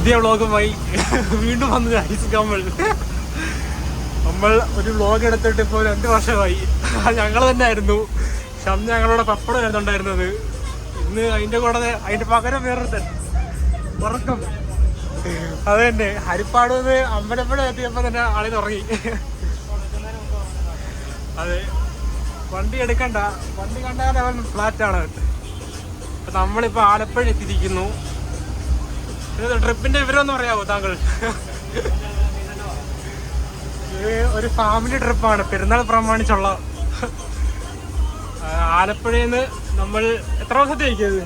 പുതിയ വ്ളോഗുമായി വീണ്ടും വന്ന് ഐസ് നമ്മൾ നമ്മൾ ഒരു വ്ളോഗ് എടുത്തിട്ട് ഇപ്പോൾ രണ്ട് വർഷമായി. ഞങ്ങൾ തന്നെ ആയിരുന്നു ഷം ഞങ്ങളുടെ പപ്പടം എഴുതുണ്ടായിരുന്നത് ഇന്ന് അതിന്റെ കൂടെ അതിന്റെ പകരം വേറൊരുത്തൻ ഉറക്കം. അത് തന്നെ. ഹരിപ്പാട് നിന്ന് അമ്പലപ്പുഴ എത്തിയപ്പോൾ തന്നെ ആളിന് തുടങ്ങി അതെ. വണ്ടി എടുക്കണ്ട. വണ്ടി കണ്ടാൽ അവൻ ഫ്ലാറ്റ് ആണ്. നമ്മളിപ്പോൾ നമ്മളിപ്പോ ആലപ്പുഴ എത്തിയിരിക്കുന്നു. ട്രിപ്പിന്റെ വിവരമൊന്നും പറയാവോ താങ്കൾ? ഒരു ഫാമിലി ട്രിപ്പാണ്. പെരുന്നാൾ പ്രമാണിച്ചുള്ള. ആലപ്പുഴയിൽ നിന്ന് നമ്മൾ എത്ര ദിവസത്തേക്കത്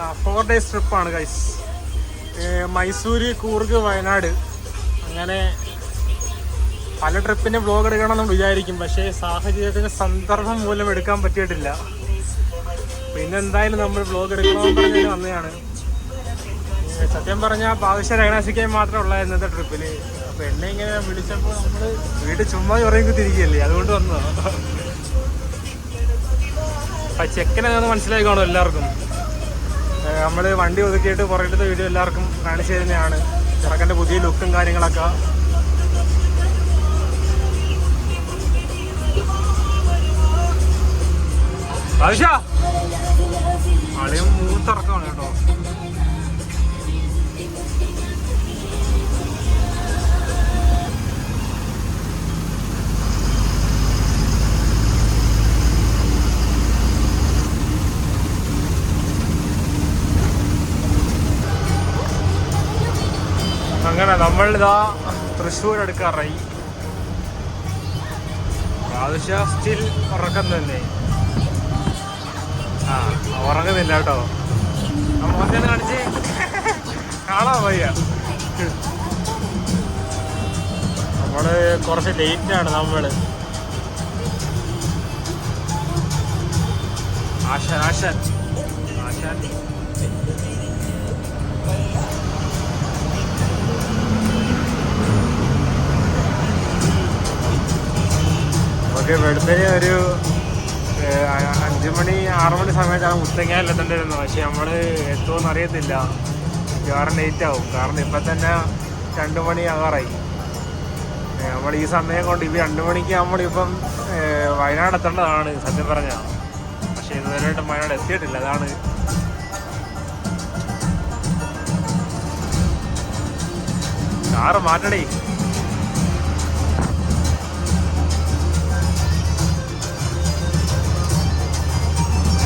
ആ ഫോർ ഡേയ്സ് ട്രിപ്പാണ് ഗൈസ് മൈസൂര് കൂർഗ് വയനാട്. അങ്ങനെ പല ട്രിപ്പിന്റെ വ്ലോഗ് എടുക്കണമെന്ന് വിചാരിക്കും. പക്ഷേ സാഹചര്യത്തിന് സന്ദർഭം മൂലം എടുക്കാൻ പറ്റിയിട്ടില്ല. പിന്നെ എന്തായാലും നമ്മൾ വ്ലോഗ് എടുക്കണമെന്ന് പറഞ്ഞ് വന്നതാണ്. സത്യം പറഞ്ഞാൽ പാവശ്യ രഹനാശിക്കാൻ മാത്രമേ ഉള്ളൂ ഇന്നത്തെ ട്രിപ്പിൽ അപ്പൊ എന്നെ ഇങ്ങനെ വിളിച്ചപ്പോൾ നമ്മൾ വീട് ചുമ്മാ ഉറങ്ങി തിരികെയല്ലേ അതുകൊണ്ട് വന്നു അപ്പൊ ചെക്കനെ ഒന്ന് മനസ്സിലായി കാണും എല്ലാവർക്കും നമ്മൾ വണ്ടി ഒതുക്കിയിട്ട് പുറകിലത്തെ വീഡിയോ എല്ലാവർക്കും കാണിച്ചു തന്നെയാണ് ചെറുക്കന്റെ പുതിയ ലുക്കും കാര്യങ്ങളൊക്കെ. ആവശ്യ? അളിയും മൂത്തിറക്കമാണ് കേട്ടോ. നമ്മളിതാ തൃശ്ശൂർ എടുക്കാറായി പ്രാവശ്യ സ്റ്റിൽ ഉറക്കം തന്നെ. ആ ഉറങ്ങുന്നില്ല കേട്ടോ. മോശം കാണിച്ച്. കാണാൻ വയ്യ. നമ്മൾ കുറച്ച് ലേറ്റ് ആണ് നമ്മൾ. ആശാൻ ആശാൻ. ആശാൻ. നമുക്ക് ഇവിടുത്തെ ഒരു അഞ്ചുമണി മണി ആറ് മണി സമയത്താണ് മുത്തങ്ങയിൽ എത്തേണ്ടിരുന്നത് പക്ഷെ നമ്മൾ എത്തുമെന്ന് അറിയത്തില്ല. മിക്കവാറും ലേറ്റ് ആവും. കാരണം ഇപ്പം തന്നെ രണ്ട് മണി ആകാറായി. നമ്മൾ ഈ സമയം കൊണ്ട് ഇപ്പം രണ്ട് മണിക്ക് നമ്മളിപ്പം വയനാട് എത്തേണ്ടതാണ് സത്യം പറഞ്ഞാൽ പക്ഷേ ഇതുവരെയായിട്ട് വയനാട് എത്തിയിട്ടില്ല. അതാണ് കാറ് മാറ്റണേ.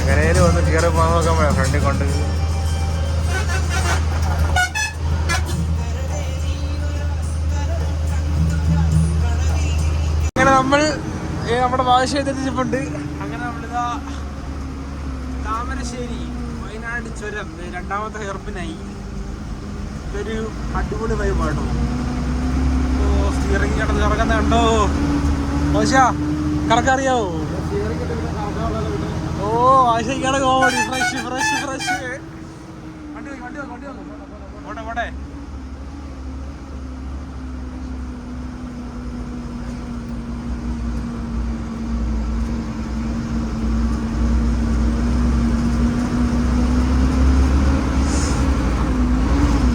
എങ്ങനെയാലും ഒന്ന് കയറി പോകാൻ നോക്കാൻ ഫ്രണ്ടിൽ കൊണ്ട്. അങ്ങനെ നമ്മൾ നമ്മുടെ ഭാഷയെ തെറ്റിച്ചിട്ടുണ്ട്. അങ്ങനെ നമ്മളിതാ താമരശ്ശേരി വയനാട് ചുരം രണ്ടാമത്തെ ഹെർപ്പിനായി ഇതൊരു അടിപൊളി വൈബാട്ടോ ഓ സ്റ്റിയറിംഗ് കിടന്ന് കറങ്ങുന്ന കണ്ടോ? മോശ കറക്കറിയാവോ ആശയ്ക്കാണ് കോമഡി ഫ്രഷ് ഫ്രഷ് ഫ്രഷ് വണ്ടി വണ്ടി വണ്ടി. പോട്ടെ പോട്ടെ.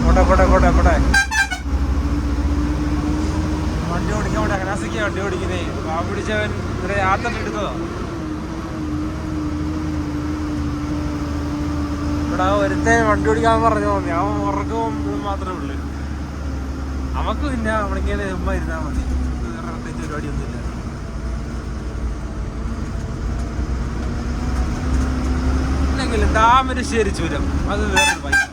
പോട്ടെ പോട്ടെ പോട്ടെ വണ്ടി ഓടിക്കാൻ വേണ്ടി അകനാസിക്ക വണ്ടി ഓടിക്കുന്നേ. പാ പിടിച്ചവൻ ഇവരെ യാത്ര ഇവിടെ ഒരുത്തെ വണ്ടി ഓടിക്കാൻ പറഞ്ഞു. ഞാൻ ഉറക്കവും ഇതും മാത്രമേ ഉള്ളൂ. നമുക്ക് പിന്നെ നമ്മളിങ്ങനെ ഇരുന്നാൽ മതി. വേറെ പ്രത്യേകിച്ച് പരിപാടിയൊന്നുമില്ല ഇല്ലെങ്കിൽ താമരശ്ശേരി ചുരം. അത് വേറൊരു ബൈക്ക്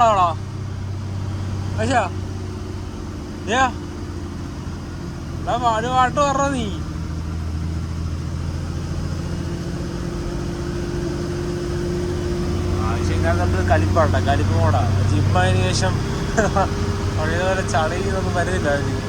പാടാവളോ പക്ഷേ ഏ നീ. ശേഷം പഴയതുപോലെ ചളിയൊന്നും വരുന്നില്ല അവന്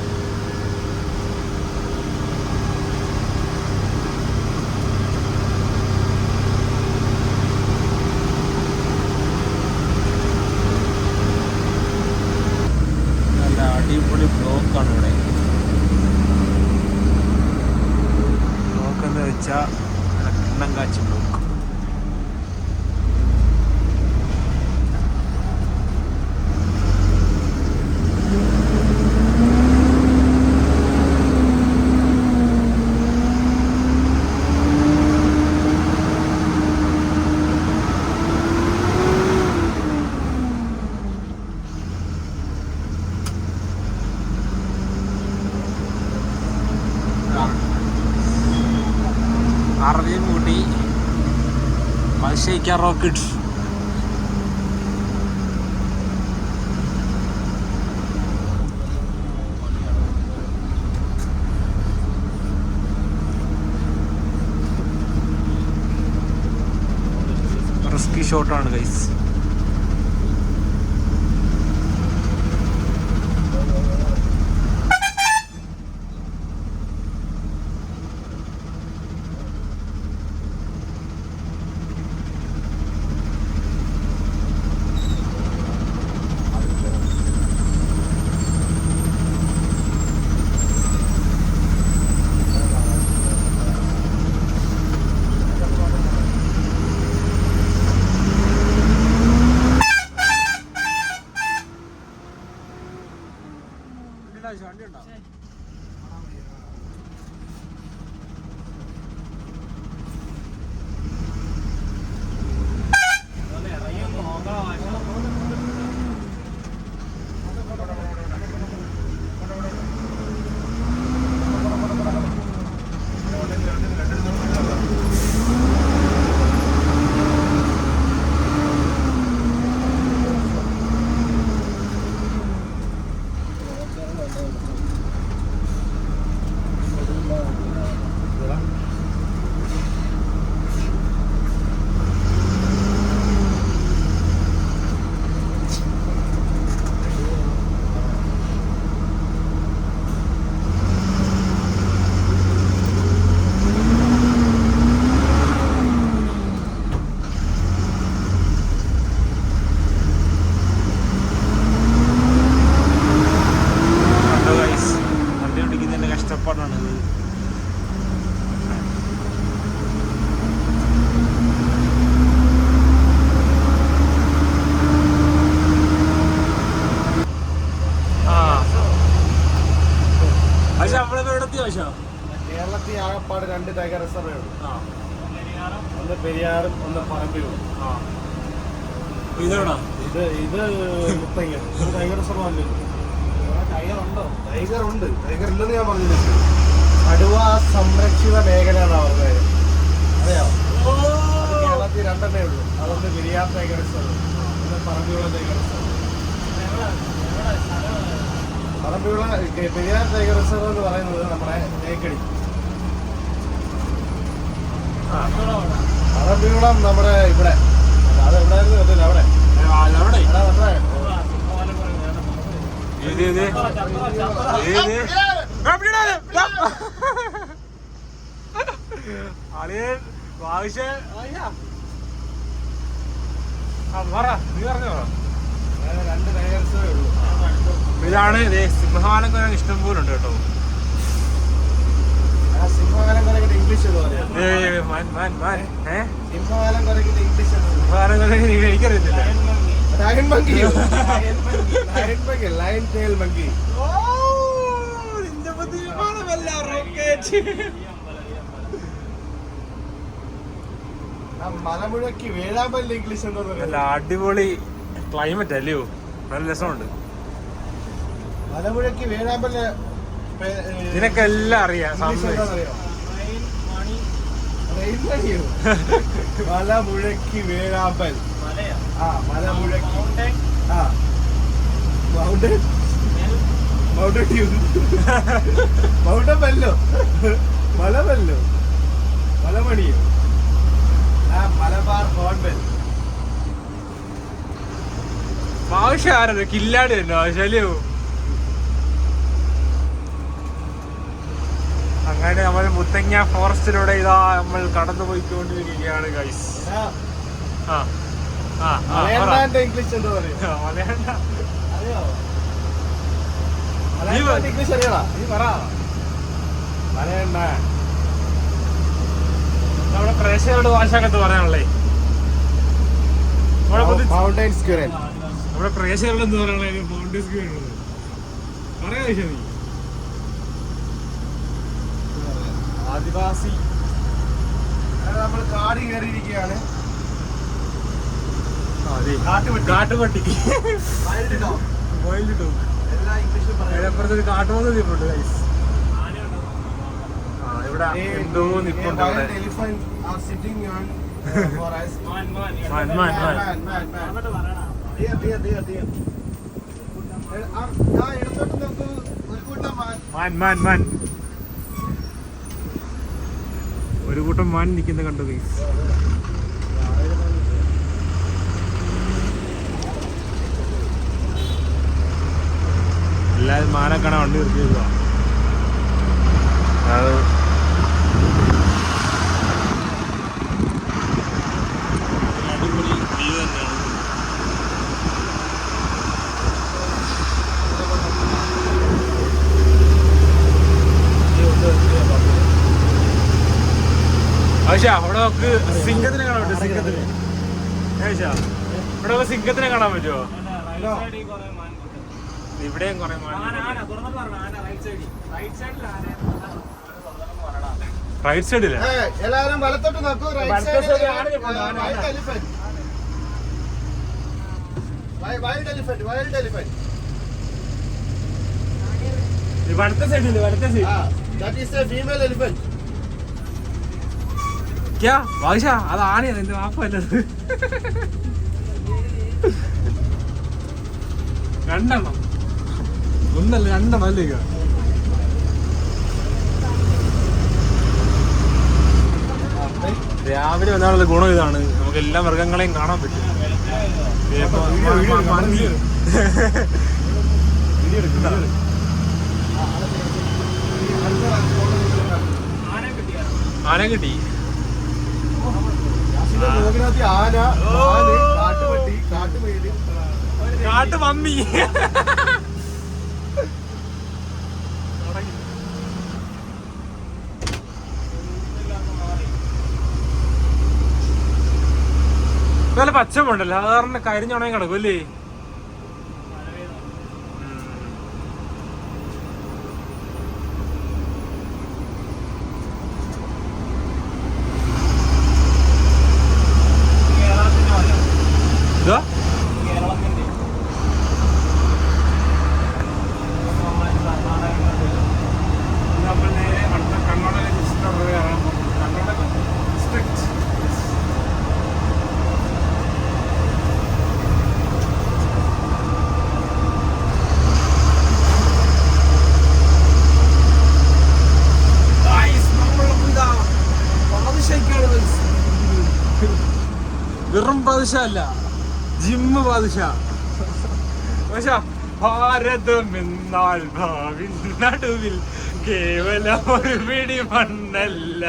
자, 강남 같이 മത്സയിക്കാൻ റോക്കറ്റ് റിസ്കി ഷോട്ടാണ് ഗൈസ് ഒന്ന് പെരിയാറും ഒന്ന് പറമ്പിലും. ഇതെവിടാ ഇത് ഇത് മുത്തങ്ങ റിസർവ് അല്ലല്ലോ ടയർ ഉണ്ടോ? ടൈഗർ ഉണ്ട്. ടൈഗർ ഇല്ലെന്ന് ഞാൻ പറഞ്ഞില്ല കടുവ സംരക്ഷിത മേഖല എന്നാണ് പറഞ്ഞത് അറിയാം കേരളത്തിൽ രണ്ടെണ്ണേ ഉള്ളൂ. അതൊന്ന് പെരിയാർ ടൈഗർ റിസർവ് ഒന്ന് പറമ്പിയുള്ള ടൈഗർ റിസർവ്. പറമ്പിയുള്ള പെരിയാർ ടൈഗർ റിസർവ് എന്ന് പറയുന്നത് നമ്മുടെ തേക്കടി പറമ്പിക്കുളം നമ്മുടെ ഇവിടെ അത് എവിടെയായിരുന്നു പറ്റില്ല അവിടെ അവിടെ എടാ, നമ്മുടെ ഏത് ഏത് ഏത് ആ, പിടിടാ ഇത്. ദാ. അളിയൻ ആവശ്യ ആ പറ നമ്മുടെ ഇവിടെ. അത് റിസർവേ ഉള്ളൂ ഇതാണ് സിംഹവാലം ഇഷ്ടം കേട്ടോ. എനിക്കറിയത്തില്ല. Lion monkey lion monkey lion tail monkey മലമുഴക്കി വേഴാമ്പലിന്റെ ഇംഗ്ലീഷ് എന്താ നല്ല അടിപൊളി ക്ലൈമറ്റ് അല്ലയോ നല്ല രസമുണ്ട്. മലമുഴക്കി ഏ, നിനക്കെല്ലാം അറിയാം മല മുഴക്കി വേഴാമ്പൽ. ആ മലമുഴക്കി. ആ. മൗണ്ടൻ. മൗണ്ടൻ ഡ്യൂ മൗണ്ടൻ ബല്ലോ മല ബല്ലോ മലമണിയോ? ആ മലബാർ ഹോൺബെൽ ആവശ്യം ആരത് കില്ലാടി തന്നെ ആവശ്യമല്ലോ അങ്ങനെ നമ്മൾ മുത്തങ്ങ ഫോറസ്റ്റിലൂടെ ഇതാ നമ്മൾ കടന്നു പോയിക്കൊണ്ടിരിക്കുകയാണ് ഗൈസ് ആ. ഇംഗ്ലീഷ് എന്താ അറിയോ? ഇംഗ്ലീഷ് നീ പറ. നമ്മുടെ പ്രേക്ഷകരുടെ ഭാഷകത്ത് പറയാനുള്ളേ? നമ്മുടെ പ്രേക്ഷകരുടെ എന്ന് പറയാനുള്ളത് മൗണ്ടൻ വേണ്ടത് പറയാ നീ ആദിവാസി. നമ്മൾ കാട് കയറിയിരിക്കുകയാണ്. കാട്ടുപട്ടി. വൈൽഡ് ഡോഗ് കാട്ടുപോന്ന് നിൽപ്പുണ്ട് ഗൈസ് ഇവിടെ എന്തോ നിൽപ്പുണ്ട്. മാൻ മാൻ മാൻ ഒരു കൂട്ടം മാൻ നിൽക്കുന്നത് കണ്ടു ഗൈസ് എല്ലാവരും മാനെ കാണാൻ വണ്ടി നിർത്തി അത്. അടിപൊളി വ്യൂ തന്നെയാണ്. ആയിഷ അവിടെ നമുക്ക് സിംഗത്തിനെ കാണാൻ പറ്റുമോ? സിംഗത്തിനെ. ആയിഷ ഇവിടെ നമുക്ക് സിംഗത്തിനെ കാണാൻ പറ്റുമോ? ഇവിടെയും കുറെ റൈറ്റ് സൈഡിൽ ഏ, എല്ലാവരും വലത്തോട്ട് നോക്കൂ. റൈറ്റ് ആന. വൈൽഡ് എലിഫന്റ് വൈൽഡ് എലിഫന്റ് വലത്തെ സൈഡിൽ വലത്തെ side that is a female elephant ക്യാ വായിഷ അത് ആനയാണ് എന്റെ വാപ്പല്ലത് രണ്ടെണ്ണം ഒന്നല്ല രണ്ടെണ്ണം അല്ലേ? രാവിലെ വന്നാലുള്ള ഗുണം ഇതാണ്. നമുക്ക് എല്ലാ മൃഗങ്ങളെയും കാണാൻ പറ്റും. ആന കിട്ടി. യാസിന്റെ ആന കാട്ടുപട്ടി കാട്ടുമേൽ. കാട്ടു മമ്മി നല്ല പച്ചമുണ്ടല്ലോ അത് കാരണം കരിഞ്ഞുണങ്ങി കിടക്കും അല്ലേ ഇതാ നമ്മൾ നേരെ അടുത്ത കർണാടക ഡിസ്ട്രിക്ട് കയറാൻ പോകും കർണാടക ഡിസ്ട്രിക്ട് വെറും ബാദുഷ അല്ല. ജിമ്മ് ബാദുഷ പക്ഷെ ഒരു മണ്ണല്ല.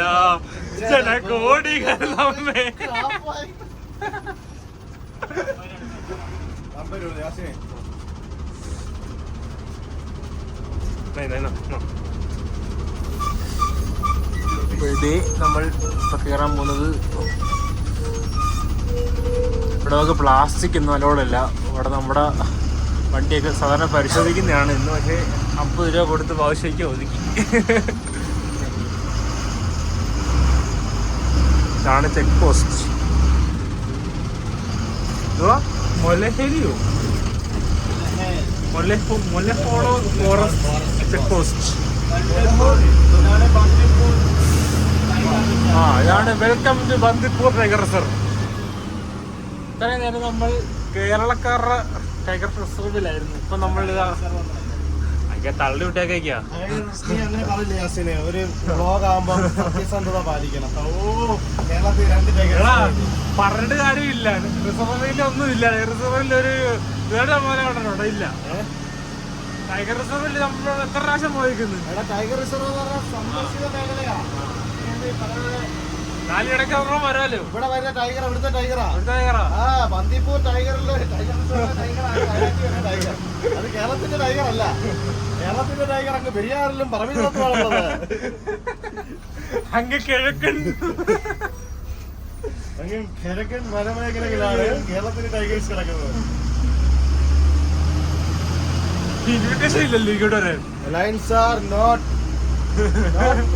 നമ്മൾ കയറാൻ പോകുന്നത് ഇവിടെ നമുക്ക് പ്ലാസ്റ്റിക് ഒന്നും അലോഡല്ല ഇവിടെ നമ്മുടെ വണ്ടിയൊക്കെ സാധാരണ പരിശോധിക്കുന്നതാണ്. ഇന്ന് പക്ഷേ അമ്പത് രൂപ കൊടുത്ത് ഭാഷയ്ക്ക് ഒതുക്കി. ഇതാണ് ചെക്ക് പോസ്റ്റ്. ആ ഇതാണ് welcome to Bandipur tiger reserve ഇത്രയും നേരം നമ്മൾ കേരളക്കാരുടെ ടൈഗർ റിസർവിലായിരുന്നു ഇപ്പൊ നമ്മൾ തള്ളി വിട്ടേക്കാ അങ്ങനെ പറയില്ല യാസിനെ? ഒരു വ്ലോഗ് ആകുമ്പോൾ സത്യസന്ധത പാലിക്കണം. ഓ കേരളത്തിൽ രണ്ട് ടൈഗർ പറഞ്ഞിട്ട് കാര്യമില്ല. റിസർവറിൽ ഒന്നും ഇല്ല. റിസർവറിൽ ഒരു വേറെ പോലെ കണ്ടിട്ടുണ്ടോ ഇല്ല. ടൈഗർ റിസർവിൽ നമ്മൾ എത്ര പ്രാവശ്യം പോയിരിക്കുന്നു എടാ ടൈഗർ റിസർവ് എന്ന് പറഞ്ഞാൽ സംരക്ഷിത മേഖലയാ. ഇവിടെ വരുന്ന ടൈഗർ ഇവിടുത്തെ ടൈഗറാ. ആ ബന്ദിപ്പൂർ ടൈഗറിൽ ടൈഗർ ടൈഗർ അത് കേരളത്തിന്റെ ടൈഗർ അല്ല കേരളത്തിന്റെ ടൈഗർ അങ്ങ് പെരിയാറിലും പറമ്പിലുള്ളത് അങ്ങ് കിഴക്കൻ. അങ്ങ് കിഴക്കൻ വനമേഖലയിലാണ് കേരളത്തിന്റെ ടൈഗേഴ്സ് കിടക്കുന്നത്. ഇൻവിറ്റേഷൻ ഇല്ലല്ലോ ഇങ്ങോട്ട് വരാൻ lions are not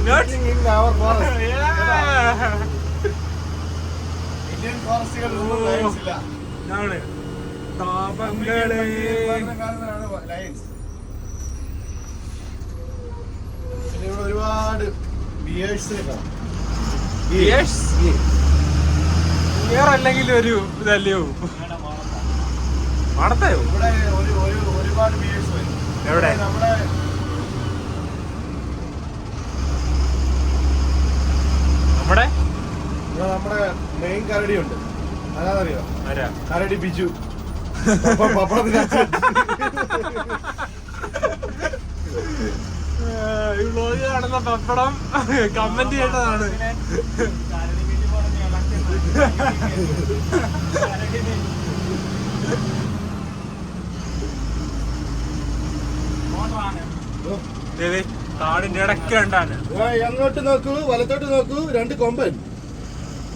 Not? In our forest. Indian ഇല്ല ഇതാണ്. താപങ്ങളെ. ലൈൻസ് പിന്നെ ഇവിടെ ഒരുപാട് ബിയേഴ്സിനെ കാണാം ബിയർ അല്ലെങ്കിൽ ഒരു ഇതല്ലയോ? മടത്തയോ? ഇവിടെ ഒരു ഒരു ഒരുപാട് ബിയേഴ്സ് വരും. എവിടെ? നമ്മുടെ നമ്മുടെ? നമ്മുടെ മെയിൻ കരടി ഉണ്ട്. അതാണെന്നറിയോ ആരാ? കരടി ബിജു. ഈ വ്ലോഗ് കാണുന്ന പപ്പടം കമന്റ് ചെയ്തതാണ് ദേവി കാടിന്റെ ഇടയ്ക്ക് കണ്ടാണ്. എങ്ങോട്ട് നോക്കൂ വലത്തോട്ട് നോക്കൂ രണ്ട് കൊമ്പൻ.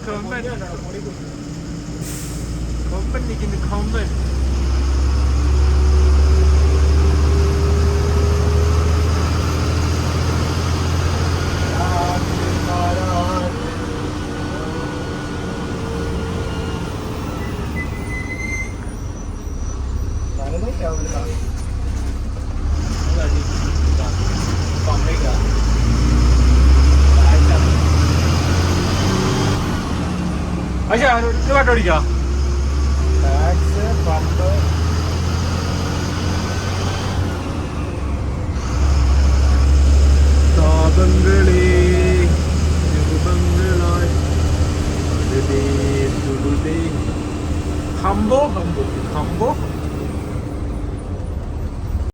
കൊമ്പൻ. കൊമ്പൻ നിൽക്കുന്നു കൊമ്പൻ. ഇത് പാട്ട് ഓടിക്കാം ടാക്സ് പമ്പ് താപങ്ങളെ രൂപങ്ങളായി തുടുതേ, തുടുതേ. ഹംബോ ഹം